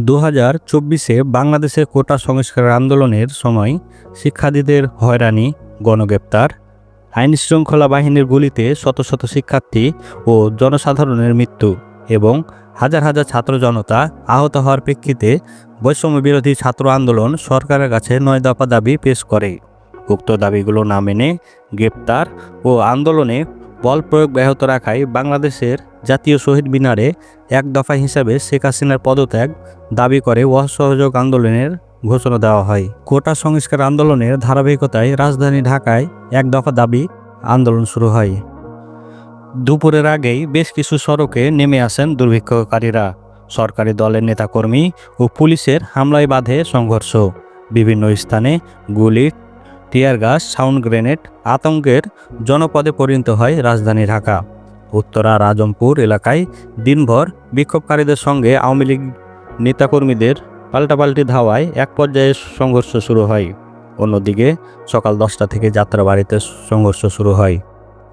দু হাজার চব্বিশে বাংলাদেশের কোটা সংস্কার আন্দোলনের সময় শিক্ষার্থীদের হয়রানি, গণগ্রেপ্তার আইন শৃঙ্খলা বাহিনীর গুলিতে শত শত শিক্ষার্থী ও জনসাধারণের মৃত্যু এবং হাজার হাজার ছাত্র জনতা আহত হওয়ার প্রেক্ষিতে বৈষম্য বিরোধী ছাত্র আন্দোলন সরকারের কাছে নয় দফা দাবি পেশ করে। উক্ত দাবিগুলো না মেনে গ্রেপ্তার ও আন্দোলনে বল প্রয়োগ ব্যাহত রাখায় বাংলাদেশের জাতীয় শহীদ মিনারে এক দফা হিসাবে শেখ হাসিনার পদত্যাগ দাবি করে অসহযোগ আন্দোলনের ঘোষণা দেওয়া হয়। কোটা সংস্কার আন্দোলনের ধারাবাহিকতায় রাজধানী ঢাকায় এক দফা দাবি আন্দোলন শুরু হয়। দুপুরের আগেই বেশ কিছু সড়কে নেমে আসেন দুর্ভিক্ষকারীরা। সরকারি দলের নেতাকর্মী ও পুলিশের হামলায় বাধে সংঘর্ষ। বিভিন্ন স্থানে গুলি টিয়ার গাছ, সাউন্ড গ্রেনেড আতঙ্কের জনপদে পরিণত হয় রাজধানী ঢাকা। উত্তরা, রাজমপুর এলাকায় দিনভর বিক্ষোভকারীদের সঙ্গে আওয়ামী লীগ নেতাকর্মীদের পাল্টাপাল্টি ধাওয়ায় এক পর্যায়ে সংঘর্ষ শুরু হয়। অন্যদিকে সকাল দশটা থেকে যাত্রাবাড়িতে সংঘর্ষ শুরু হয়।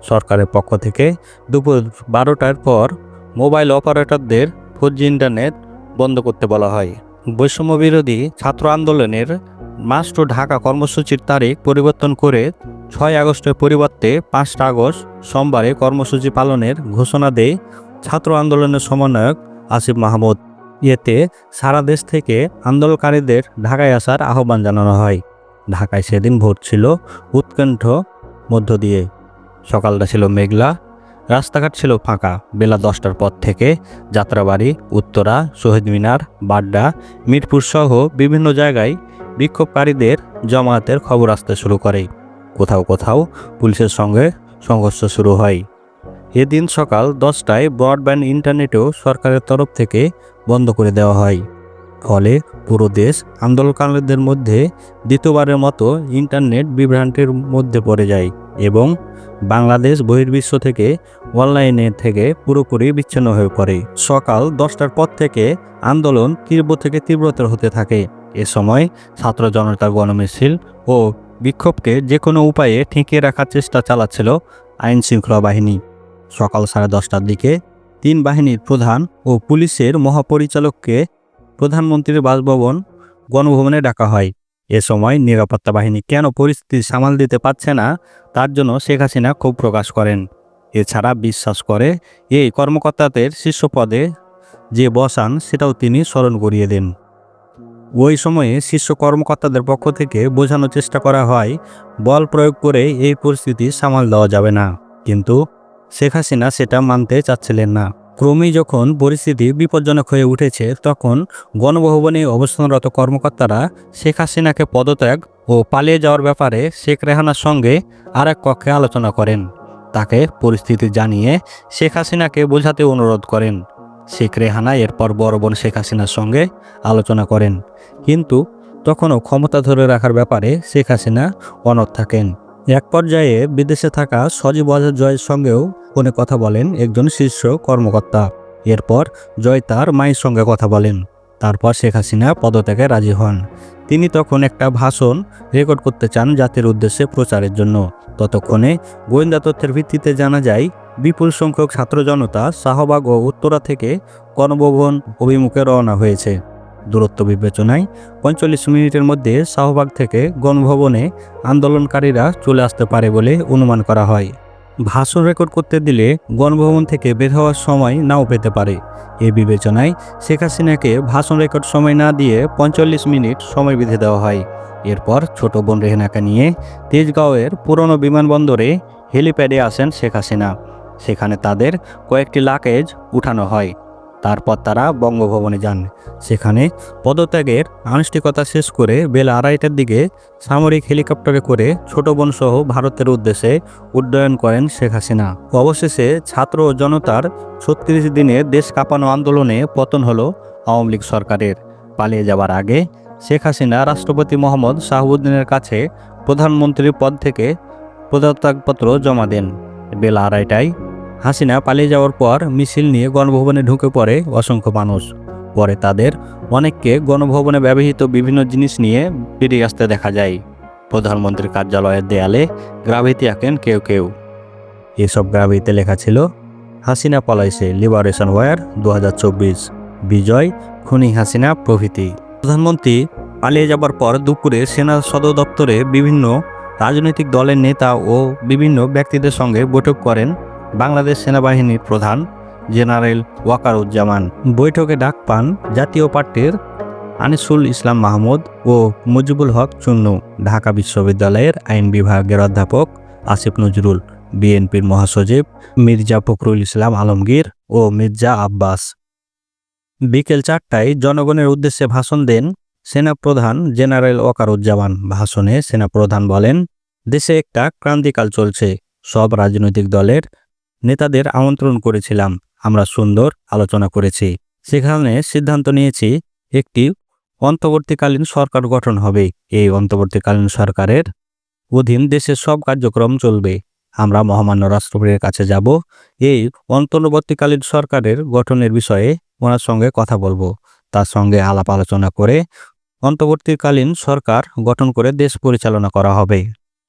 সরকারের পক্ষ থেকে দুপুর বারোটার পর মোবাইল অপারেটরদের ফোর জি ইন্টারনেট বন্ধ করতে বলা হয়। বৈষম্য বিরোধী ছাত্র আন্দোলনের মাস্ট ঢাকা কর্মসূচির তারিখ পরিবর্তন করে ছয় আগস্টের পরিবর্তে পাঁচটা আগস্ট সোমবারে কর্মসূচি পালনের ঘোষণা দেয় ছাত্র আন্দোলনের সমন্বয়ক আসিফ মাহমুদ। এতে সারা দেশ থেকে আন্দোলনকারীদের ঢাকায় আসার আহ্বান জানানো হয়। ঢাকায় সেদিন ভোট ছিল উৎকণ্ঠ মধ্য দিয়ে। সকালটা ছিল মেঘলা রাস্তাঘাট ছিল ফাঁকা। বেলা দশটার পর থেকে যাত্রাবাড়ি, উত্তরা, শহীদ মিনার, বাড্ডা, মিরপুর সহ বিভিন্ন জায়গায় বিক্ষোভকারীদের জমায়েতের খবর আসতে শুরু করে। কোথাও কোথাও পুলিশের সঙ্গে সংঘর্ষ শুরু হয়। এদিন সকাল দশটায় ব্রডব্যান্ড ইন্টারনেটও সরকারের তরফ থেকে বন্ধ করে দেওয়া হয়। ফলে পুরো দেশ আন্দোলনকারীদের মধ্যে দ্বিতীয়বারের মতো ইন্টারনেট বিভ্রান্তির মধ্যে পড়ে যায়। এবং বাংলাদেশ বহির্বিশ্ব থেকে অনলাইনে থেকে পুরোপুরি বিচ্ছিন্ন হয়ে পড়ে। সকাল দশটার পর থেকে আন্দোলন তীব্র থেকে তীব্রতর হতে থাকে। এ সময় ছাত্র জনতার গণমিছিল ও বিক্ষোভকে যে কোনো উপায়ে ঠেকিয়ে রাখার চেষ্টা চালাচ্ছিল আইন শৃঙ্খলা বাহিনী। সকাল সাড়ে দশটার দিকে তিন বাহিনীর প্রধান ও পুলিশের মহাপরিচালককে প্রধানমন্ত্রীর বাসভবন গণভবনে ডাকা হয়। এ সময় নিরাপত্তা বাহিনী কেন পরিস্থিতি সামাল দিতে পারছে না, তার জন্য শেখ হাসিনা ক্ষোভ প্রকাশ করেন। এছাড়া বিশ্বাস করে এই কর্মকর্তাদের শীর্ষ পদে যে বসান সেটাও তিনি স্মরণ করিয়ে দেন। ওই সময়ে শীর্ষ কর্মকর্তাদের পক্ষ থেকে বোঝানোর চেষ্টা করা হয়, বল প্রয়োগ করে এই পরিস্থিতি সামাল দেওয়া যাবে না। কিন্তু শেখ হাসিনা সেটা মানতে চাচ্ছিলেন না। ক্রমেই যখন পরিস্থিতি বিপজ্জনক হয়ে উঠেছে, তখন গণভবনে অবস্থানরত কর্মকর্তারা শেখ হাসিনাকে পদত্যাগ ও পালিয়ে যাওয়ার ব্যাপারে শেখ রেহানার সঙ্গে আর এক কক্ষে আলোচনা করেন। তাকে পরিস্থিতি জানিয়ে শেখ হাসিনাকে বোঝাতে অনুরোধ করেন। শেখ রেহানা এরপর বড় বোন শেখ হাসিনার সঙ্গে আলোচনা করেন। কিন্তু তখনও ক্ষমতা ধরে রাখার ব্যাপারে শেখ হাসিনা অনড় থাকেন। এক পর্যায়ে বিদেশে থাকা সজীব ওয়াজেদ জয়ের সঙ্গেও ফোনে কথা বলেন একজন শীর্ষ কর্মকর্তা। এরপর জয় তার মায়ের সঙ্গে কথা বলেন। তারপর শেখ হাসিনা পদত্যাগে রাজি হন। তিনি তখন একটা ভাষণ রেকর্ড করতে চান জাতির উদ্দেশ্যে প্রচারের জন্য। ততক্ষণে গোয়েন্দা তথ্যের ভিত্তিতে জানা যায়, বিপুল সংখ্যক ছাত্র জনতা শাহবাগ ও উত্তরা থেকে গণভবন অভিমুখে রওনা হয়েছে। দূরত্ব বিবেচনায় পঁয়তাল্লিশ মিনিটের মধ্যে শাহবাগ থেকে গণভবনে আন্দোলনকারীরা চলে আসতে পারে বলে অনুমান করা হয়। ভাষণ রেকর্ড করতে দিলে গণভবন থেকে বের হওয়ার সময় নাও পেতে পারে। এ বিবেচনায় শেখ হাসিনাকে ভাষণ রেকর্ড সময় না দিয়ে পঁয়তাল্লিশ মিনিট সময় বেঁধে দেওয়া হয়। এরপর ছোট বোন রেহেনাকে নিয়ে তেজগাঁওয়ের পুরনো বিমানবন্দরে হেলিপ্যাডে আসেন শেখ হাসিনা। সেখানে তাদের কয়েকটি লাকেজ উঠানো হয়। তারপর তারা বঙ্গভবনে যান। সেখানে পদত্যাগের আনুষ্ঠানিকতা শেষ করে বেলা আড়াইটার দিকে সামরিক হেলিকপ্টারে করে ছোট বোন সহ ভারতের উদ্দেশ্যে উড্ডয়ন করেন শেখ হাসিনা। অবশেষে ছাত্র ও জনতার ছত্রিশ দিনের দেশ কাঁপানো আন্দোলনে পতন হল আওয়ামী লীগ সরকারের। পালিয়ে যাওয়ার আগে শেখ হাসিনা রাষ্ট্রপতি মোহাম্মদ শাহাবুদ্দিনের কাছে প্রধানমন্ত্রীর পদ থেকে পদত্যাগপত্র জমা দেন। বেলা আড়াইটায় হাসিনা পালিয়ে যাওয়ার পর মিছিল নিয়ে গণভবনে ঢুকে পড়ে অসংখ্য মানুষ। পরে তাদের অনেককে গণভবনে ব্যবহৃত বিভিন্ন জিনিস নিয়ে বেরিয়ে আসতে দেখা যায়। প্রধানমন্ত্রীর কার্যালয়ের দেয়ালে গ্রাভিতি আঁকেন কেউ কেউ। এসব গ্রাভিতে লেখা ছিল, হাসিনা পলাইছে, লিবারেশন ওয়ার দু হাজার চব্বিশ। বিজয়, খুনি হাসিনা প্রভৃতি। প্রধানমন্ত্রী পালিয়ে যাবার পর দুপুরে সেনা সদর দপ্তরে বিভিন্ন রাজনৈতিক দলের নেতা ও বিভিন্ন ব্যক্তিদের সঙ্গে বৈঠক করেন বাংলাদেশ সেনাবাহিনীর প্রধান জেনারেল ওয়াকারুজ্জামান। বৈঠকে ডাক পান জাতীয় পার্টির আনিসুল ইসলাম মাহমুদ ও মুজিবুল হক চুন্নু। ঢাকা বিশ্ববিদ্যালয়ের আইন বিভাগের অধ্যাপক আসিফ নজরুল, বিএনপির মহাসচিব মির্জা ফখরুল ইসলাম আলমগীর ও মির্জা আব্বাস। বিকেল চারটায় জনগণের উদ্দেশ্যে ভাষণ দেন সেনাপ্রধান জেনারেল ওয়াকারুজ্জামান। ভাষণে সেনাপ্রধান বলেন, দেশে একটা ক্রান্তিকাল চলছে। সব রাজনৈতিক দলের নেতাদের আমন্ত্রণ করেছিলাম। আমরা সুন্দর আলোচনা করেছি। সেখানে সিদ্ধান্ত নিয়েছি, একটি অন্তর্বর্তীকালীন সরকার গঠন হবে। এই অন্তর্বর্তীকালীন সরকারের অধীন দেশের সব কার্যক্রম চলবে। আমরা মহামান্য রাষ্ট্রপতির কাছে যাব। এই অন্তর্বর্তীকালীন সরকারের গঠনের বিষয়ে ওনার সঙ্গে কথা বলব। তার সঙ্গে আলাপ আলোচনা করে অন্তর্বর্তীকালীন সরকার গঠন করে দেশ পরিচালনা করা হবে।